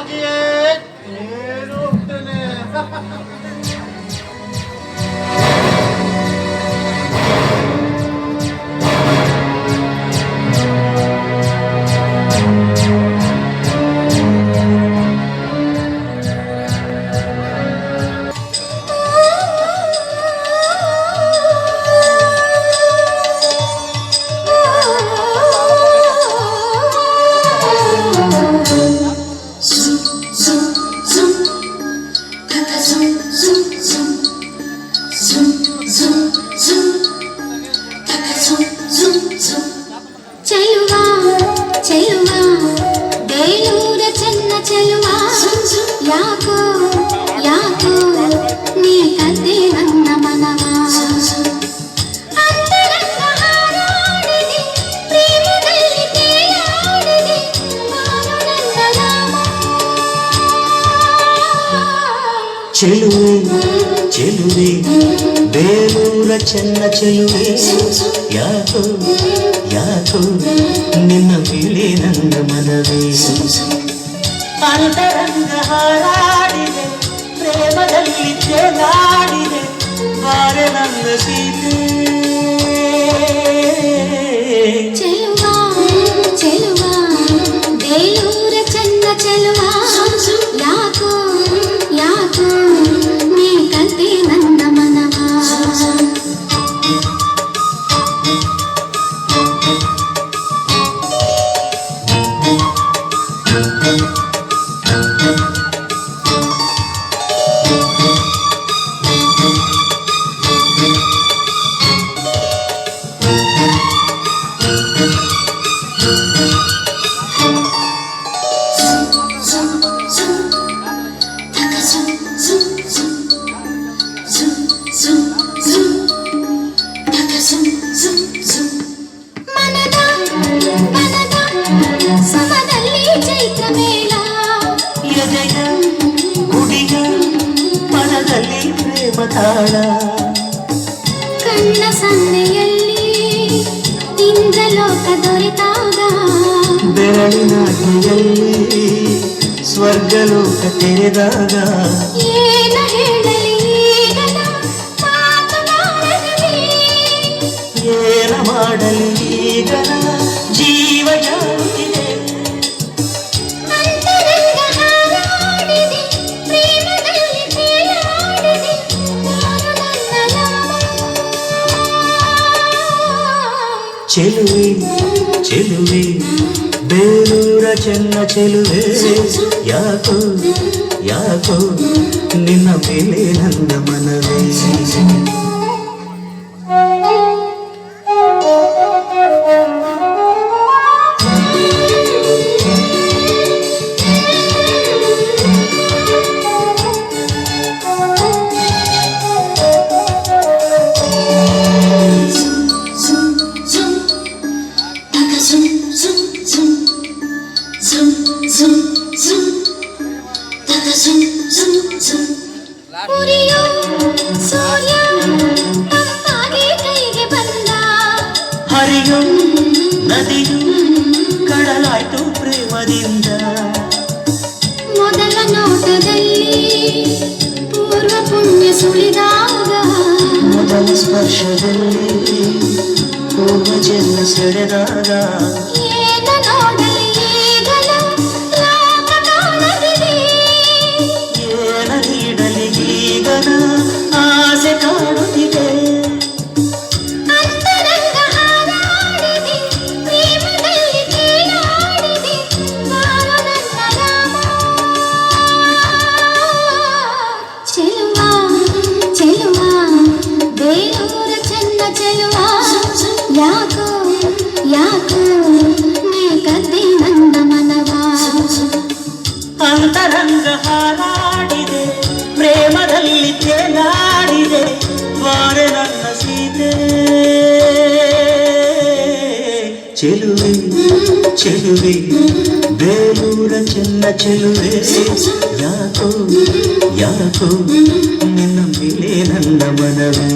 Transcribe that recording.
Magic! Yürü seni! చెలువే చెలువే ಬೇಲೂರ ಚೆನ್ನ ಚೆಲುವೆ ಯಾಕೋ ಯಾಕೋ ನಿನ್ನ ಬಿಳಿ ನನ್ನ ಮನವೇ ಅಂತರಂಗ ಹಾರಾಡಿದೆ ಪ್ರೇಮದಲ್ಲಿ ತೇಲಾಡಿದೆ ಬಾರೆ ನನ್ನ ಸೀತೆ ತಾಳ ಕಣ್ಣ ಸನ್ನೆಯಲ್ಲಿ ಇಂದ್ರಲೋಕ ದೊರೆತಾಗ ಬೆರಳಿನಾಟೆಯಲ್ಲಿ ಸ್ವರ್ಗಲೋಕ ತೆರೆದಾಗ ಏನ ಹೇಳಲಿ ಈಗನ ಮಾತನಾಡಲಿ ಏನ ಮಾಡಲಿ ಈಗ ಜೀವ ಜಾರುತ್ತಿದೆ ಅಂತರಂಗ ಹಾರಾಡಿದೆ ಪ್ರೇಮದಲ್ಲಿ ತೇಲಾಡಿದೆ ನಾನು ನನ್ನ ರಾಮ ಚೆಲುವೆ ಚೆಲುವೆ దేవుడ చెన్న చెలువే. యాకో యాకో నిన్న పిలినంద మనవే. ಹರಿಯೋ ನದಿಯು ಕಡಲಾಯ್ತು ಪ್ರೇಮದಿಂದ. ಮೊದಲ ನೋಟದಲ್ಲಿ ಪೂರ್ವ ಪುಣ್ಯ ಸುಳಿದಾಗ ಮೊದಲ ಸ್ಪರ್ಶದಲ್ಲಿ ಪೂರ್ವ ಜನ್ಮ ಸೆಳೆದಾಗ. ಅಂತರಂಗ ಹಾರಾಡಿದೆ ಪ್ರೇಮದಲ್ಲಿ ತೇಲಾಡಿದೆ ಬಾರೆ ನನ್ನ ಸೀತೆ ಚೆಲುವೆ ಚೆಲುವೆ ಬೇಲೂರ ಚೆನ್ನ ಚೆಲುವೆ ಯಾಕೋ ಯಾಕೋ ನಿನ್ನ ಮೇಲೆ ನನ್ನ ಮನವೇ